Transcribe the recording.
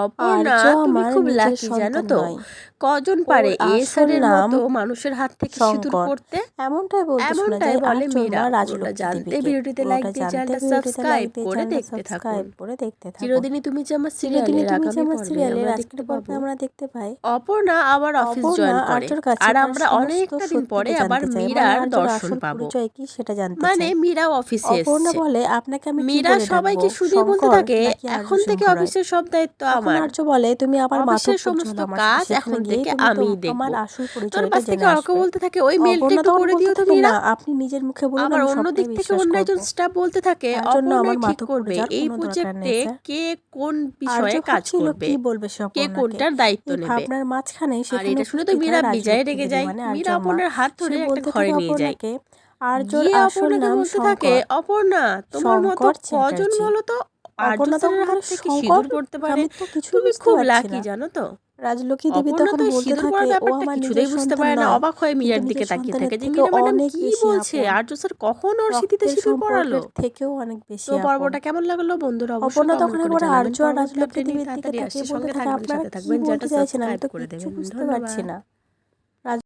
অপর্ণা তুমি খুব লাকি জানো তো। কজন পারে এসারের মতো মানুষের হাত থেকে সিঁদুর পড়তে? এমনটাই বলতে শোনা যায় বলে আর্য মীরা। মা পুরোটা রাজলক্ষ্মী জানতে। ভিডিওটিতে লাইক দিয়ে চ্যানেলটা সাবস্ক্রাইব করে দেখতে করে দেখতে থাকুন। চিরদিনই তুমি যে আমার চিরদিনই তুমি যে আমার পর্বে সিরিয়ালের আজকের পর্বে আমরা দেখতে পাই। অপর্ণা আবার অফিস জয়েন করে। আর আমরা অনেকটা দিন পরে আবার মানে মীরার দর্শন পাবো। কি সেটা জানতে মানে মীরা অফিসে অপর্ণা বলে আপনাকে আমি মীরা সবাইকে শুধু বলতে থাকে এখন থেকে অফিসের সব দায়িত্ব আমার আর্য বলে তুমি আবার মাথা অফিসের পর্যন্ত সমস্ত কাজ এখন থেকে তুমি আমিই দেখব আমার আসল তোর পরিচয়টা পাশ থেকে অর্ক বলতে থাকে ওই মেলটা একটু করে দিও তো থাকে মীরা। না আপনি নিজের মুখে বলুন আবার আমি অন্য দিক থেকে অন্য একজন স্টাফ বলতে থাকে অপর্ণা আমার ঠিক করবে এই প্রজেক্টে কে কোন বিষয়ে কাজ করবে কি বলবে সে কে কোনটার দায়িত্ব নেবে? ভাবনার মাঝখানে আর সেখানে এটা শুনে তো মীরা বিজয় রেগে যায়। মানে মীরা অপর্ণার হাত ধরে একটা ঘরে নিয়ে যায়। আর্যর গিয়ে আসল অপর্ণাকে বলতে থাকে অপর্ণা তোমার মতো কজন বলো তো হাত থেকে সিঁদুর পড়তে পারে। তুমি খুব লাকি জানো তো? রাজলক্ষ্মী দেবী তখন বলতে থাকে ও আমার কিছুতেই বুঝতে পারে না অবাক হয়ে মীরার দিকে তাকিয়ে থাকে যে মীরা ম্যাডাম কি বলছে? আর্য স্যার কখন ওর স্মৃতিতে সিঁদুর পড়ালো? থেকেও অনেক বেশি তো পর্বটা কেমন লাগল বন্ধুরা? অবশ্যই অপর্ণা তখন একবার আর্য আর রাজলক্ষ্মী দেবীর দিকে তাকিয়ে বলতে থাকে আপনারা কি বলতে চাইছেন আমি তো দেবেন বুঝতে পারছি না।